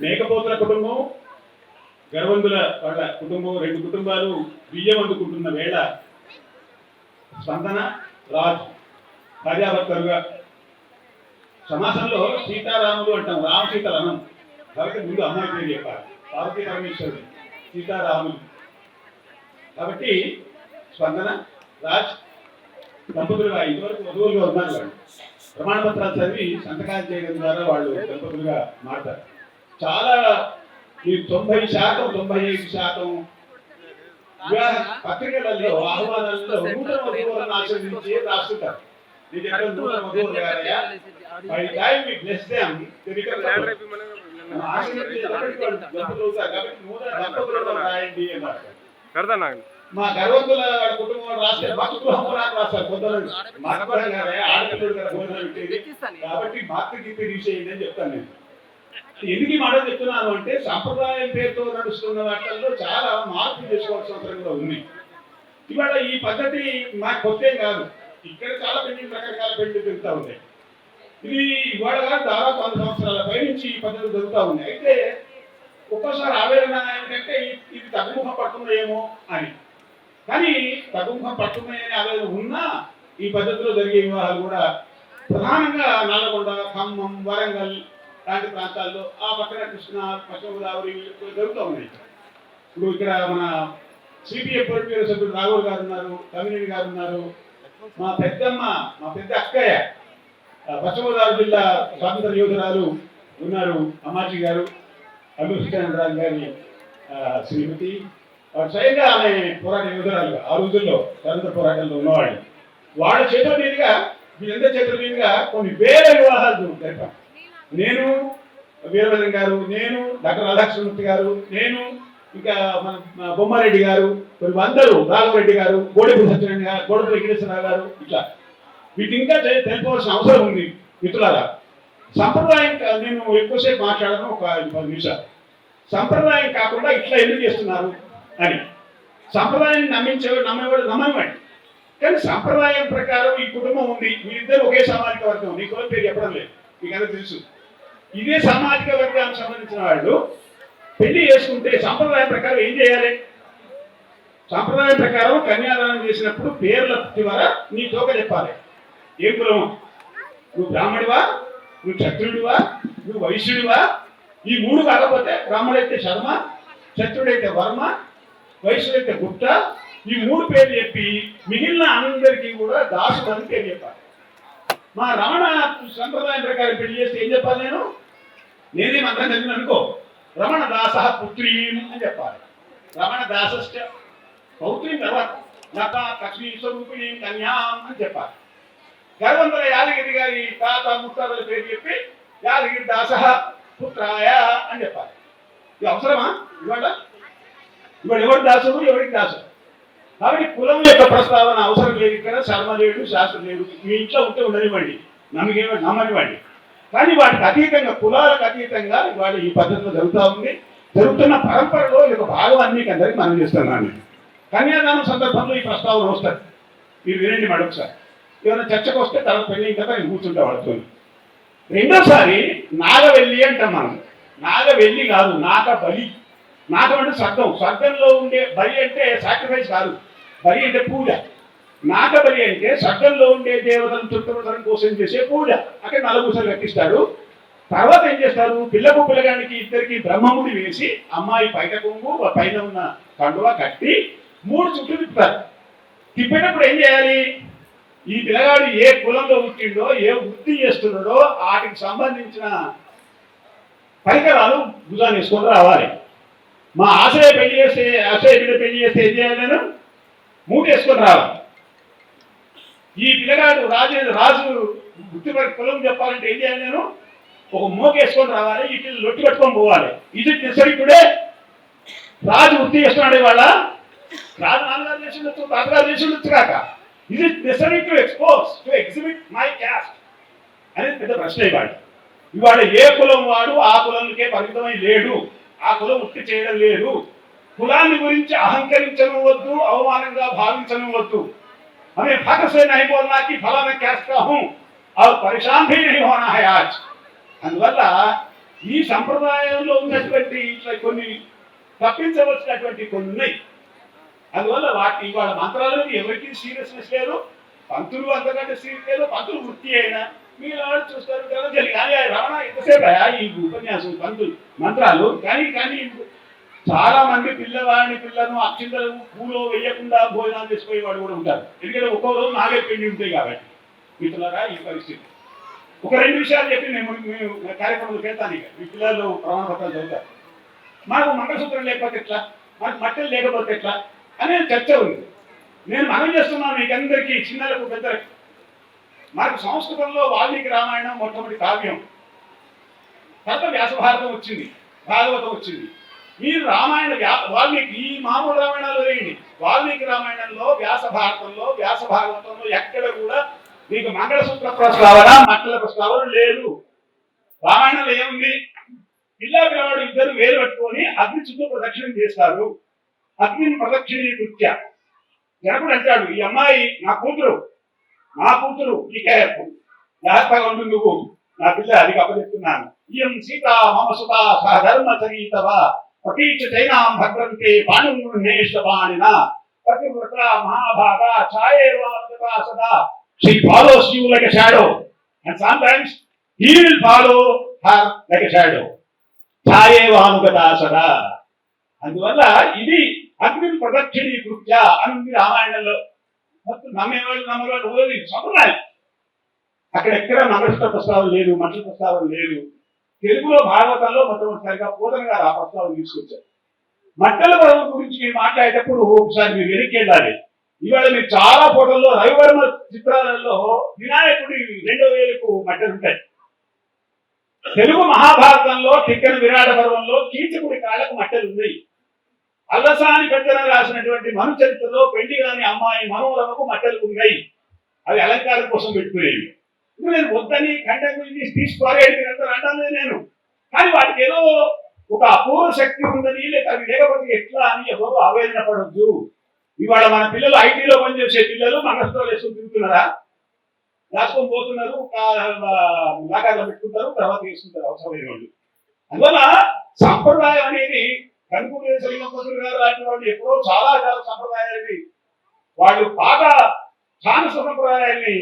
మేకపోతుల కుటుంబం గర్వంతుల వాళ్ళ కుటుంబం రెండు కుటుంబాలు బియ్యం అందుకుంటున్న వేళ స్పందన రాజు భార్యాభర్తలుగా సమాసంలో సీతారాములు అంటాం రామ సీతలు అనం కాబట్టి ముందు అమ్మాయి పేరు చెప్పాలి. పార్వతీ పరమేశ్వరుడు సీతారాములు. కాబట్టి స్పందన రాజ్. దంపతులుగా ఇంతవరకు వధువులుగా ఉన్నారు వాళ్ళు. ప్రమాణ పత్రాలు చదివి సంతకాలు చేయడం ద్వారా వాళ్ళు దంపతులుగా మారుతారు. చాలా ఈ తొంభై శాతం తొంభై ఐదు శాతం పత్రికలలో ఆహ్వానాలలో నూతన వధువులను ఆశీర్వదించి రాస్తుంటారు. నూతన కాదయ్యా? బై టైం బ్లెస్ దెమ్ మా గర్వంతుల వాళ్ళ కుటుంబం రాస్తే రాస్తారు మాతృగృహం కాదే ఆడపిల్లడు కదా భోజనం పెట్టేది. కాబట్టి తీసేయండి అని చెప్తాను నేను. ఎందుకు ఈ మాట చెప్తున్నాను అంటే సాంప్రదాయం పేరుతో నడుస్తున్న వాటిల్లో చాలా మార్పు చేసుకోవాల్సిన అవసరం కూడా ఉంది. ఇవాళ ఈ పద్ధతి మాకు కొత్త కాదు. ఇక్కడ చాలా పెళ్ళి రకరకాల పెళ్ళి జరుగుతూ ఉన్నాయి. ఇది ఇవాళ కాదు దాదాపు వంద సంవత్సరాల పై నుంచి ఈ పద్ధతులు జరుగుతూ ఉన్నాయి. అయితే ఒక్కోసారి ఆవేదన ఏంటంటే ఇది తగ్గుముఖం పడుతున్నాయేమో అని. కానీ తగ్గుముఖం పడుతున్నాయని ఆవేదన ఉన్నా ఈ పద్ధతిలో జరిగే వివాహాలు కూడా ప్రధానంగా నల్లగొండ ఖమ్మం వరంగల్ లాంటి ప్రాంతాల్లో ఆ పక్కన కృష్ణ పశ్చిమ గోదావరి జరుగుతూ ఉన్నాయి. ఇప్పుడు ఇక్కడ మన సిపిఎం పొలిటికల్ సభ్యుడు రాఘవ్ గారు ఉన్నారు కమ్యూనిటీ గారు ఉన్నారు. మా పెద్దమ్మ మా పెద్ద అక్కయ్య పశ్చిమ గోదావరి జిల్లా స్వాతంత్ర యోధురాలు ఉన్నారు అమ్మాజీ గారు అభివృద్ధిరాజు గారి శ్రీమతి. స్వయంగా ఆమె పోరాట యోధురాలుగా ఆ రోజుల్లో స్వతంత్ర పోరాటంలో ఉన్నవాళ్ళు. వాళ్ళ చేతుల మీదుగా వీళ్ళందరి చేతుల మీదుగా కొన్ని వేల వివాహాలు జరిపాం నేను వీరభద్రం గారు నేను డాక్టర్ రాధాకృష్ణమూర్తి గారు నేను ఇంకా మన బొమ్మారెడ్డి గారు కొన్ని వందలు రాఘవరెడ్డి గారు గోడెపు సత్యనారాయణ గారు గోడపూడి వెంకటేశ్వరరావు గారు ఇట్లా. వీటి ఇంకా తె- తెలుసుకోవాల్సిన అవసరం ఉంది మిత్రులారా. సంప్రదాయం నేను ఎక్కువసేపు మాట్లాడను ఒక పది నిమిషాలు. సంప్రదాయం కాకుండా ఇట్లా ఎందుకు చేస్తున్నారు అని. సంప్రదాయాన్ని నమ్మించే నమ్మేవాడు నమ్మనివ్వండి. కానీ సంప్రదాయం ప్రకారం ఈ కుటుంబం ఉంది మీరిద్దరు ఒకే సామాజిక వర్గం నీకు పేరు చెప్పడం లేదు. మీకు తెలుసు. ఇదే సామాజిక వర్గానికి సంబంధించిన వాళ్ళు పెళ్ళి చేసుకుంటే సంప్రదాయం ప్రకారం ఏం చేయాలి? సంప్రదాయం ప్రకారం కన్యాదానం చేసినప్పుడు పేర్ల ద్వారా నీ తోక చెప్పాలి. ఏ కులం నువ్వు బ్రాహ్మడివా? నువ్వు క్షత్రుడివా నువ్వు వైశ్యుడివా? ఈ మూడు కాకపోతే బ్రాహ్మడైతే శర్మ క్షత్రుడైతే వర్మ వైశ్యుడైతే గుప్త ఈ మూడు పేర్లు చెప్పి మిగిలిన అందరికీ కూడా దాసు అని పేరు చెప్పాలి. మా రమణ సంప్రదాయం ప్రకారం పెళ్ళి చేస్తే ఏం చెప్పాలి నేను? నేనే మంత్రం చదివిన అనుకో రమణ దాస పుత్రీం అని చెప్పాలి. రమణ దాసశ్చ పౌత్రీం తర్వాత లత లక్ష్మీ స్వరూపిణీం కన్యాం అని చెప్పాలి. గర్వంతర యాదగిరి గారి తాత ముత్తాతల పేరు చెప్పి యాదగిరి దాస పుత్రాయ అని చెప్పాలి. ఇది అవసరమా? ఇవాళ ఇవాడు ఎవరు దాసుడు? ఎవరికి దాసుడు? కాబట్టి కులం యొక్క ప్రస్తావన అవసరం లేదు ఇక్కడ శర్మ లేడు శాస్త్రం లేడు మీ ఇంట్లో ఉంటే ఉండనివ్వండి. నమ్మకేమో నమ్మనివ్వండి. కానీ వాటికి అతీతంగా కులాలకు అతీతంగా ఇవాళ ఈ పద్ధతిలో జరుగుతూ ఉంది. జరుగుతున్న పరంపరలో ఇది ఒక భాగం అన్ని మీకు అందరికీ మనం చేస్తున్నాను. కన్యాదానం సందర్భంలో ఈ ప్రస్తావన వస్తుంది. మీరు వినండి మేడం సార్ ఏమైనా చర్చకు వస్తే తర్వాత పెళ్ళి కదా నేను కూర్చుంటా వాళ్ళతో. రెండోసారి నాగవెల్లి అంటాం మనం. నాగవెల్లి కాదు నాగ బలి నాగం అంటే స్వర్గం. స్వర్గంలో ఉండే బలి అంటే సాక్రిఫైస్ కాదు. బలి అంటే పూజ. నాగబలి అంటే స్వర్గంలో ఉండే దేవతలను చుట్టుముట్టడం కోసం చేసే పూజ. అక్కడ నలుగుసలు కట్టిస్తాడు తర్వాత ఏం చేస్తారు? పిల్లకు పిల్లగానికి ఇద్దరికి బ్రహ్మముడి వేసి అమ్మాయి బయట కొంగు పైన ఉన్న కండువ కట్టి మూడు చుట్టూ తిప్పుతారు. తిప్పేటప్పుడు ఏం చేయాలి? ఈ పిల్లగాడు ఏ కులంలో పుట్టిండో ఏ వృత్తి చేస్తున్నాడో వాటికి సంబంధించిన పరికరాలు భుజాన్ని వేసుకొని రావాలి. మా ఆశయ పెళ్ళి చేస్తే ఆశయ బిడ్డ పెళ్ళి చేస్తే ఏం చేయాలి నేను? మూట రావాలి ఈ పిల్లగాడు రాజు రాజు గుర్తుపడి కులం చెప్పాలంటే ఏం చేయాలి నేను? ఒక మోకేసుకొని రావాలి ఈ పిల్లలు లొట్టి కట్టుకొని పోవాలి. ఇది నిసరికుడే రాజు వృత్తి చేస్తున్నాడు ఇవాళ. రాజు నాన్నగారు చేసి ఉండొచ్చు తాతగారు చేసి ఉండొచ్చు కాక. ఇది necessary to expose to exhibit my caste అనేది పెద్ద ప్రశ్న ఇవాళ. ఇవాళ ఏ కులం వాడు ఆ కులంకే పరిమితమై లేడు. ఆ కులం వృత్తి చేయడం లేదు. కులాన్ని గురించి అహంకరించడం వద్దు అవమానంగా భావించడం వద్దు हमें फख्र से नहीं बोलना कि फलाना कैस्ट का हूं और परेशान भी नहीं होना है आज అందువల్ల ఈ సంప్రదాయంలో ఉన్నటువంటి ఇట్లా కొన్ని తప్పించవలసినటువంటి కొన్ని ఉన్నాయి అందువల్ల వాటి ఇవాళ మంత్రాలను ఎవరికి సీరియస్నెస్ లేదు పంతులు అంతకంటే సీరియస్ లేదు పంతులు వృత్తి అయినా మీరు ఎవరు చూస్తారు కదా జరిగి కానీ ఆ రమణ ఎంతసేపు అయ్యా ఈ ఉపన్యాసం పంతులు మంత్రాలు కానీ కానీ చాలా మంది పిల్లవాడిని పిల్లను అక్షింతలు పూలో వేయకుండా భోజనాలు చేసుకునే వాడు కూడా ఉంటారు. ఎందుకంటే ఒక్కో రోజు నాలుగే పిండి ఉంటాయి కాబట్టి. మిత్రులరా ఈ పరిస్థితి. ఒక రెండు విషయాలు చెప్పి నేను మేము కార్యక్రమంలోకి వెళ్తాను ఇక. మీ పిల్లలు ప్రమాణ పత్రాలు చదువుతారు. మాకు మంగళసూత్రం లేకపోతే ఎట్లా? మాకు మట్టలు లేకపోతే ఎట్లా? అనే చర్చ ఉంది. నేను మనం చేస్తున్నాను మీకు అందరికీ చిన్నలకు పెద్దలకు. మనకు సంస్కృతంలో వాల్మీకి రామాయణం మొట్టమొదటి కావ్యం. తర్వాత వ్యాసభారతం వచ్చింది. భాగవతం వచ్చింది. మీరు రామాయణ వ్యా- వాల్మీకి ఈ మామూలు రామాయణాలు వేయండి వాల్మీకి రామాయణంలో వ్యాస భారతంలో వ్యాస భాగవతంలో ఎక్కడ కూడా మీకు మంగళసూత్ర ప్రస్తావన మంగళ ప్రస్తావన లేదు. రామాయణంలో ఏముంది? పిల్ల పిల్లవాడు ఇద్దరు వేలు పెట్టుకొని అగ్ని చుట్టూ ప్రదక్షిణం చేస్తారు. అగ్ని ప్రదక్షిణీ కృత్య. జనకుడు అంటాడు ఈ అమ్మాయి నా కూతురు నా కూతురు ఈ కేరపు జాగ్రత్తగా ఉండు నువ్వు. నా పిల్ల అది అప్పచెప్తున్నాను. ఇయం సీత మమ సుత సహధర్మ చరీతవా? ప్రతీక్ష చైనాం భద్రంతే పాణునేషవాణిన మహాభాగ ఛాయేవానుగత సదా she follows you like a shadow and sometimes he will follow her like a shadow ఛాయేవానుగత సదా అందువల్ల ఇది అగ్ని ప్రదక్షిణీ కృత్య అని ఉంది రామాయణంలో మొత్తం నమ్మేవాళ్ళు నమ్మేవాళ్ళు ఓది సంప్రదాయం అక్కడ ఎక్కడ మంగళసూత్ర ప్రస్తావం లేదు మంటల ప్రస్తావం లేదు తెలుగులో భాగవతంలో మొట్టమొదటిసారిగా పోతన గారు ఆ ప్రస్తావన తీసుకొచ్చారు. మట్టల పర్వం గురించి మీరు మాట్లాడేటప్పుడు ఒకసారి మీరు వెనక్కి వెళ్ళాలి ఇవాళ మీరు చాలా ఫోటోల్లో రవివర్మ చిత్రాలలో వినాయకుడి రెండో వేలకు మట్టలు ఉంటాయి. తెలుగు మహాభారతంలో తిక్కన విరాట పర్వంలో కీచకుడి కాళ్ళకు మట్టలు ఉన్నాయి. అల్లసాని పెద్దన రాసినటువంటి మను చరిత్రలో పెళ్ళి కాని అమ్మాయి మనోరమకు మట్టలు ఉన్నాయి. అవి అలంకారం కోసం పెట్టుకునేవి. ఇప్పుడు నేను వద్దని ఖండం గురించి తీసుకోవాలి మీరందరూ అంటాను నేను. కానీ వాటికి ఏదో ఒక అపూర్వ శక్తి ఉందని లేక అవి లేకపోతే ఎట్లా అని ఎవరు ఆవేదన పడద్దు ఇవాళ మన పిల్లలు ఐటీలో పనిచేసే పిల్లలు మనసుతో వేసుకుని తిరుగుతున్నారా? రాసుకొని పోతున్నారు లాగాలో పెట్టుకుంటారు తర్వాత వేసుకుంటారు అవసరమైన వాళ్ళు. అందువల్ల సంప్రదాయం అనేది కనుకూల శ్రీమంతులు గారు లాంటి వాళ్ళు ఎప్పుడో చాలా చాలా సంప్రదాయాలని వాళ్ళు పాత ఛానస సంప్రదాయాల్ని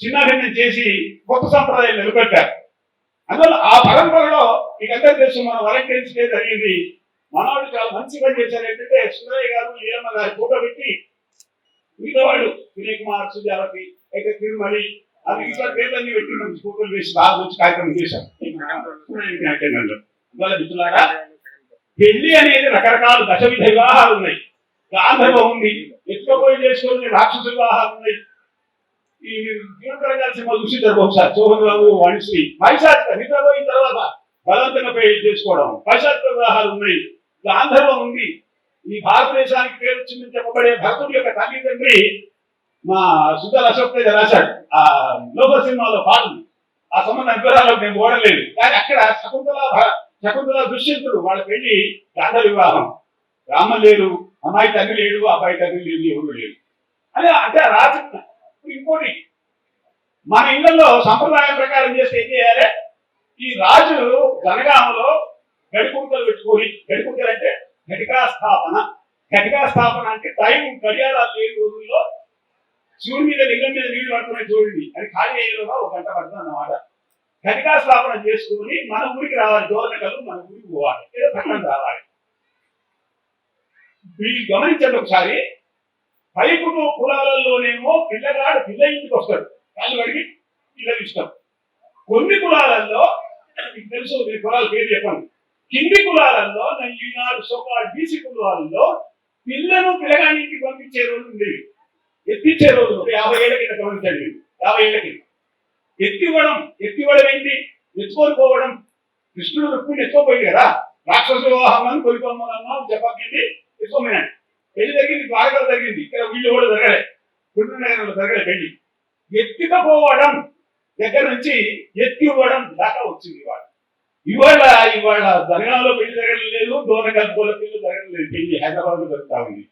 చిన్నభిన్నం చేసి కొత్త సంప్రదాయం నిలబెట్టారు. అందువల్ల ఆ పరంపరలో మీకందరూ తెలుసు మన వాలంటీర్స్ డే జరిగింది. మనవాళ్ళు చాలా మంచి పని చేశారు. ఏంటంటే సుందరయ్య గారు లీలమ్మ గారి ఫోటో పెట్టి మిగతా వాళ్ళు వినయ్ కుమార్ సుజావతి అయితే తిరుమలి అది ఇట్లా పేర్లన్నీ పెట్టి మంచి ఫోటోలు వేసి బాగా మంచి కార్యక్రమం చేశారు అందువల్ల మిత్రులారా పెళ్ళి అనేది రకరకాల దశ విధ వివాహాలు ఉన్నాయి. గాంధర్వం ఉంది ఎత్తుకపోయి చేసుకుని రాక్షస వివాహాలు ఉన్నాయి. ఈ జీవనకరంగా సినిమా చూసింటారు బహుశా. శోభన్ బాబు వాణిశ్రీ పైశాచిక నిద్రపోయిన తర్వాత బలవంతంగా పెళ్ళి చేసుకోవడం పైశాచిక వివాహాలు ఉన్నాయి. గాంధర్వం ఉంది. ఈ భారతదేశానికి పేరు వచ్చిందని చెప్పబడే భక్తుడి యొక్క తల్లిదండ్రి మా సుధల్ అశోక్ తేజ రాశాడు. ఆ లోక సినిమాలో పాటలు ఆ సంబంధ వివరాలు నేను ఓడలేదు. కానీ అక్కడ శకుంతల భ- శకుంతల దుష్యంతుడు వాళ్ళ పెళ్ళి గాంధ వివాహం. రామ లేరు అమ్మాయి తల్లి లేడు అబ్బాయి తల్లి లేడు ఎవరు లేడు అదే అంటే రాజ ఇంకోటి మన ఇళ్ళలో సంప్రదాయం ప్రకారం చేస్తే ఏం చేయాలి? ఈ రాజు గనగామలో గడికుంటలు పెట్టుకొని గడికుంటలు అంటే ఘటికా స్థాపన ఘటికా స్థాపన అంటే టైం గడియారాలు లేని రోజుల్లో శివుడి మీద లింగం మీద నీళ్ళు పడుతున్నాయి చూడండి అది ఖాళీ అయ్యేలోగా ఒక గంట పడుతుంది అన్నమాట. ఘటికా స్థాపన చేసుకొని మన ఊరికి రావాలి దోరణకలు మన ఊరికి పోవాలి. ఏదో పట్టణం రావాలి. వీళ్ళు గమనించండి ఒకసారి పైపుడు కులాలలోనేమో పిల్లగాడు పిల్ల ఇంటికి వస్తాడు. కాళ్ళు కడిగి పిల్లలు ఇష్టం కొన్ని కులాలలో మీకు తెలుసు మీ కులాల పేరు చెప్పండి. కింది కులాలలో నా- ఈనాడు సోకాల్ బీసీ కులాలలో పిల్లను పిల్లగానికి పంపించే రోజు ఉండేవి. ఎత్తిచ్చే రోజు యాభై ఏళ్ళ కింద గమనించండి. యాభై ఏళ్ళ కింద. ఎత్తివ్వడం ఎత్తివ్వడం ఏంటి? ఎత్తుకొని పోవడం. కృష్ణుడు రుక్కుని ఎత్తుకోపోయి కదా. రాక్షస వివాహం అని కొలిపోమ్మలన్నా చెప్పకండి ఎత్తుకోమనండి పెళ్ళి తగ్గింది బాగా తగ్గింది. ఇక్కడ వీళ్ళు కూడా జరగలే గుండ్రనగరంలో జరగలే పెళ్ళి. ఎత్తుకపోవడం దగ్గర నుంచి ఎత్తి ఇవ్వడం దాకా వచ్చింది ఇవాళ. ఇవాళ ఇవాళ దర్గాలో పెళ్ళి జరగడం లేదు దూరంగా పెళ్ళి జరగడం లేదు పెళ్ళి హైదరాబాద్లో జరుగుతా ఉంది.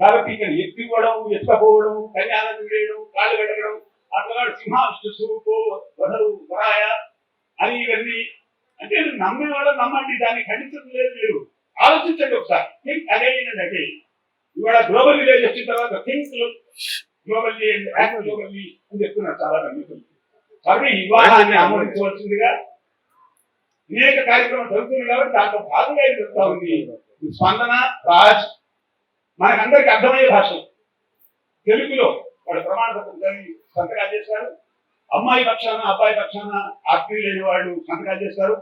కాబట్టి ఇక్కడ ఎత్తి ఇవ్వడం ఎత్తుకపోవడం కన్యాదానం చేయడం కాళ్ళు కడగడం అట్లా సింహావిష్ణు స్వరూపు వధరు వరాయ అని ఇవన్నీ అంటే నమ్మిన వాళ్ళు నమ్మండి దాన్ని ఖండించడం లేదు మీరు. ఆలోచించండి ఒకసారి. అదే అగైన్ ఇవాళ గ్లోబల్ విలేజ్ వచ్చిన తర్వాత think globally and act globally అని చెప్తున్నారు చాలా మంది. కాబట్టి వివాహాన్ని ఆమోదించవలసిందిగా అనేక కార్యక్రమాలు జరుగుతుంది కాబట్టి దాంట్లో భాగంగా ఇది జరుగుతా ఉంది? స్పందన రాజ్ మనకందరికి అర్థమయ్యే భాష. తెలుగులో వాడు ప్రమాణ పత్రం సంతకాలు చేశారు. అమ్మాయి పక్షాన అబ్బాయి పక్షాన ఆత్మీయులు లేని వాళ్ళు సంతకాలు చేస్తారు